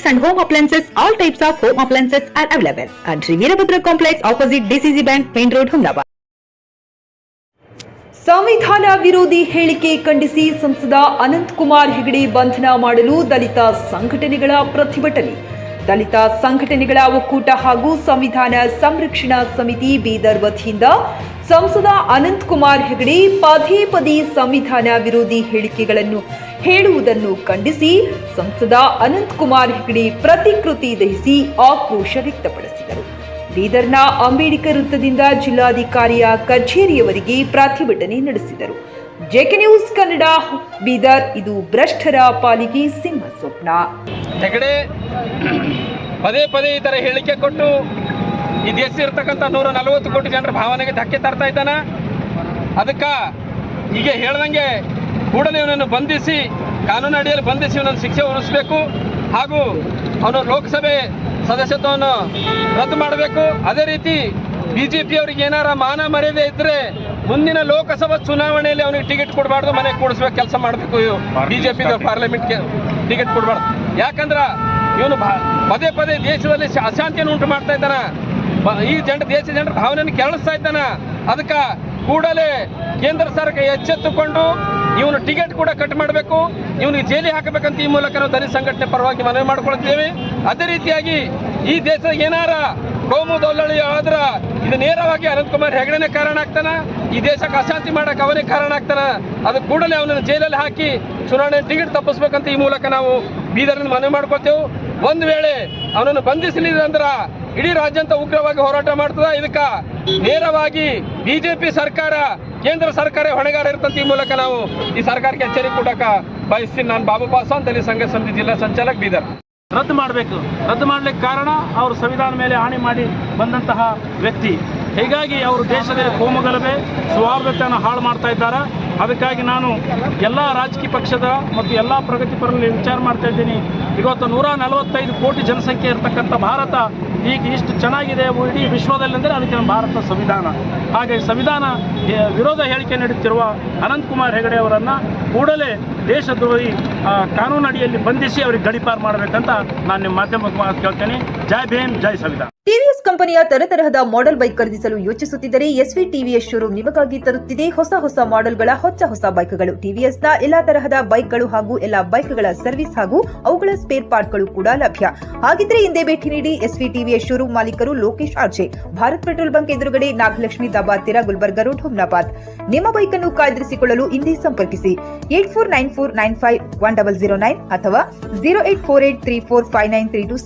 and home appliances, all types of home appliances are available. At Sri Veerabhadra Complex opposite DCC Bank, Main Road, Humdabad. ಸಂವಿಧಾನ ವಿರೋಧಿ ಹೇಳಿಕೆ ಖಂಡಿಸಿ ಸಂಸದ ಅನಂತ್ ಕುಮಾರ್ ಹೆಗಡೆ ಬಂಧನ ಮಾಡಲು ದಲಿತ ಸಂಘಟನೆಗಳ ಪ್ರತಿಭಟನೆ ದಲಿತ ಸಂಘಟನೆಗಳ ಒಕ್ಕೂಟ ಹಾಗೂ ಸಂವಿಧಾನ ಸಂರಕ್ಷಣಾ ಸಮಿತಿ ಬೀದರ್ ವತಿಯಿಂದ ಸಂಸದ ಅನಂತ್ ಕುಮಾರ್ ಹೆಗಡೆ ಪದೇ ಪದೇ ಸಂವಿಧಾನ ವಿರೋಧಿ ಹೇಳಿಕೆಗಳನ್ನು ಹೇಳುವುದನ್ನು ಖಂಡಿಸಿ ಸಂಸದ ಅನಂತ್ ಕುಮಾರ್ ಹೆಗಡೆ ಪ್ರತಿಕೃತಿ ದಹಿಸಿ ಆಕ್ರೋಶ ವ್ಯಕ್ತಪಡಿಸಿದರು. ಬೀದರ್ನ ಅಂಬೇಡ್ಕರ್ ವೃತ್ತದಿಂದ ಜಿಲ್ಲಾಧಿಕಾರಿಯ ಕಚೇರಿಯವರಿಗೆ ಪ್ರತಿಭಟನೆ ನಡೆಸಿದರು. ಜೆಕೆ ನ್ಯೂಸ್ ಕನ್ನಡ, ಬೀದರ್, ಇದು ಭ್ರಷ್ಟರ ಪಾಲಿಗೆ ಸಿಂಹ ಸ್ವಪ್ನ. ಹೆಗಡೆ ಪದೇ ಪದೇ ಈ ಥರ ಹೇಳಿಕೆ ಕೊಟ್ಟು ಈ ದೇಶ ಇರ್ತಕ್ಕಂಥ ನೂರ ನಲವತ್ತು ಕೋಟಿ ಜನರ ಭಾವನೆಗೆ ಧಕ್ಕೆ ತರ್ತಾ ಇದ್ದಾನ. ಅದಕ್ಕೆ ಹೀಗೆ ಹೇಳ್ದಂಗೆ ಕೂಡಲೇ ಇವನನ್ನು ಬಂಧಿಸಿ ಕಾನೂನು ಅಡಿಯಲ್ಲಿ ಬಂಧಿಸಿ ಇವನನ್ನು ಶಿಕ್ಷೆ ಹೊರಿಸಬೇಕು ಹಾಗೂ ಅವನು ಲೋಕಸಭೆ ಸದಸ್ಯತ್ವವನ್ನು ರದ್ದು ಮಾಡಬೇಕು. ಅದೇ ರೀತಿ ಬಿ ಜೆ ಪಿಯವರಿಗೆ ಏನಾರ ಮಾನ ಮರ್ಯಾದೆ ಇದ್ದರೆ ಮುಂದಿನ ಲೋಕಸಭಾ ಚುನಾವಣೆಯಲ್ಲಿ ಅವನಿಗೆ ಟಿಕೆಟ್ ಕೊಡಬಾರ್ದು ಮನೆ ಕೂಡಿಸ್ಬೇಕು ಕೆಲಸ ಮಾಡಬೇಕು ಬಿ ಜೆ ಪಿ ಪಾರ್ಲಿಮೆಂಟ್ಗೆ ಟಿಕೆಟ್ ಕೊಡಬಾರ್ದು. ಯಾಕಂದ್ರೆ ಇವನು ಪದೇ ಪದೇ ದೇಶದಲ್ಲಿ ಅಶಾಂತಿಯನ್ನು ಉಂಟು ಮಾಡ್ತಾ ಇದ್ದಾನ. ಈ ಜನರ ದೇಶ ಜನರ ಭಾವನೆಯನ್ನು ಕೆರಳಿಸ್ತಾ ಇದ್ದಾನ. ಅದಕ್ಕೆ ಕೂಡಲೇ ಕೇಂದ್ರ ಸರ್ಕಾರ ಎಚ್ಚೆತ್ತುಕೊಂಡು ಇವನು ಟಿಕೆಟ್ ಕೂಡ ಕಟ್ ಮಾಡಬೇಕು, ಇವನಿಗೆ ಜೈಲಿಗೆ ಹಾಕಬೇಕಂತ ಈ ಮೂಲಕ ನಾವು ದಲಿತ ಸಂಘಟನೆ ಪರವಾಗಿ ಮನವಿ ಮಾಡ್ಕೊಳ್ತೇವೆ. ಅದೇ ರೀತಿಯಾಗಿ ಈ ದೇಶದ ಏನಾರ ಕೋಮು ದೊಲ್ಲಳಿ ಆದ್ರ ಇದು ನೇರವಾಗಿ ಅನಂತಕುಮಾರ್ ಹೆಗಡೆನೆ ಕಾರಣ ಆಗ್ತಾನ? ಈ ದೇಶಕ್ಕೆ ಅಶಾಂತಿ ಮಾಡಕ್ಕೆ ಅವನೇ ಕಾರಣ ಆಗ್ತಾನ? ಅದು ಕೂಡಲೇ ಅವನನ್ನು ಜೈಲಲ್ಲಿ ಹಾಕಿ ಚುನಾವಣೆ ಟಿಕೆಟ್ ತಪ್ಪಿಸ್ಬೇಕಂತ ಈ ಮೂಲಕ ನಾವು ಬೀದರ್ನಿಂದ ಮನವಿ ಮಾಡ್ಕೊಳ್ತೇವೆ. ಒಂದು ವೇಳೆ ಅವನನ್ನು ಬಂಧಿಸಲಿಲ್ಲ ಅಂದ್ರೆ ಇಡೀ ರಾಜ್ಯಂತ ಉಗ್ರವಾಗಿ ಹೋರಾಟ ಮಾಡ್ತದ? ಇದಕ್ಕೆ ನೇರವಾಗಿ ಬಿಜೆಪಿ ಸರ್ಕಾರ ಕೇಂದ್ರ ಸರ್ಕಾರ ಹೊಣೆಗಾರ ಇರ್ತಂತ ಈ ಮೂಲಕ ನಾವು ಈ ಸರ್ಕಾರಕ್ಕೆ ಎಚ್ಚರಿಕೆ ಕೊಡಕ ಬಯಸ್ತೀನಿ. ನಾನು ಬಾಬು ಪಾಸ್ವಾನ್, ದಲಿತ ಸಂಘ ಸಮಿತಿ ಜಿಲ್ಲಾ ಸಂಚಾಲಕ ಬೀದರ್. ರದ್ದು ಮಾಡಬೇಕು. ರದ್ದು ಮಾಡಲಿಕ್ಕೆ ಕಾರಣ ಅವರು ಸಂವಿಧಾನ ಮೇಲೆ ಹಾನಿ ಮಾಡಿ ಬಂದಂತಹ ವ್ಯಕ್ತಿ. ಹೀಗಾಗಿ ಅವರು ದೇಶದ ಕೋಮುಗಲಭೆ, ಸೌಹಾರ್ದತೆಯನ್ನು ಹಾಳು ಮಾಡ್ತಾ ಇದ್ದಾರೆ. ಅದಕ್ಕಾಗಿ ನಾನು ಎಲ್ಲ ರಾಜಕೀಯ ಪಕ್ಷದ ಮತ್ತು ಎಲ್ಲ ಪ್ರಗತಿಪರಲ್ಲಿ ವಿಚಾರ ಮಾಡ್ತಾ ಇದ್ದೀನಿ. ಇವತ್ತು ನೂರ ನಲವತ್ತೈದು ಕೋಟಿ ಜನಸಂಖ್ಯೆ ಇರತಕ್ಕಂಥ ಭಾರತ ಈಗ ಇಷ್ಟು ಚೆನ್ನಾಗಿದೆ ಇಡೀ ವಿಶ್ವದಲ್ಲಿ ಅಂದರೆ ಅದಕ್ಕೆ ನಮ್ಮ ಭಾರತ ಸಂವಿಧಾನ. ಹಾಗೆ ಸಂವಿಧಾನ ವಿರೋಧ ಹೇಳಿಕೆ ನೀಡುತ್ತಿರುವ ಅನಂತಕುಮಾರ್ ಹೆಗಡೆ ಅವರನ್ನು ಕೂಡಲೇ ದೇಶದ್ರೋಹಿ ಆ, ಕಾನೂನು ಅಡಿಯಲ್ಲಿ ಬಂಧಿಸಿ ಅವರಿಗೆ ಗಡಿಪಾರು ಮಾಡಬೇಕಂತ ನಾನು ನಿಮ್ಮ ಮಾಧ್ಯಮ ಕೇಳ್ತೇನೆ. ಜೈ ಭೀಮ್ ಜೈ ಸಂವಿಧಾನ. ಟಿವಿಎಸ್ ಕಂಪನಿಯ ತರತರಹದ ಮಾಡೆಲ್ ಬೈಕ್ ಖರೀದಿಸಲು ಯೋಚಿಸುತ್ತಿದ್ದರೆ ಎಸ್ ವಿ ಟಿವಿಎಸ್ ಶೋರೂಮ್ ನಿಮಗಾಗಿ ತರುತ್ತಿದೆ ಹೊಸ ಹೊಸ ಮಾಡೆಲ್ಗಳ ಹೊಸ ಹೊಸ ಬೈಕ್ಗಳು ಟಿವಿಎಸ್ನ ಎಲ್ಲಾ ತರಹದ ಬೈಕ್ಗಳು ಹಾಗೂ ಎಲ್ಲಾ ಬೈಕ್ಗಳ ಸರ್ವಿಸ್ ಹಾಗೂ ಅವುಗಳ ಸ್ಪೇರ್ ಪಾರ್ಟ್ಗಳು ಕೂಡ ಲಭ್ಯ. ಹಾಗಿದ್ರೆ ಹಿಂದೆ ಭೇಟಿ ನೀಡಿ ಎಸ್ ವಿ ಟಿವಿಎಸ್ ಶೋರೂಮ್ ಮಾಲೀಕರು Lokesh RJ Bharat petrol bunk ಎದುರುಗಡೆ ನಾಗಲಕ್ಷ್ಮಿ ದಾಬಾತಿರ ಗುಲ್ಬರ್ಗ ರೋಡ್ ಹುಮ್ನಾಬಾದ್. ನಿಮ್ಮ ಬೈಕ್ ಅನ್ನು ಕಾಯ್ದಿರಿಸಿಕೊಳ್ಳಲು ಇಂದೇ ಸಂಪರ್ಕಿಸಿ. Eight four nine four nine five one double zero nine ಅಥವಾ zero eight four eight three four five nine three two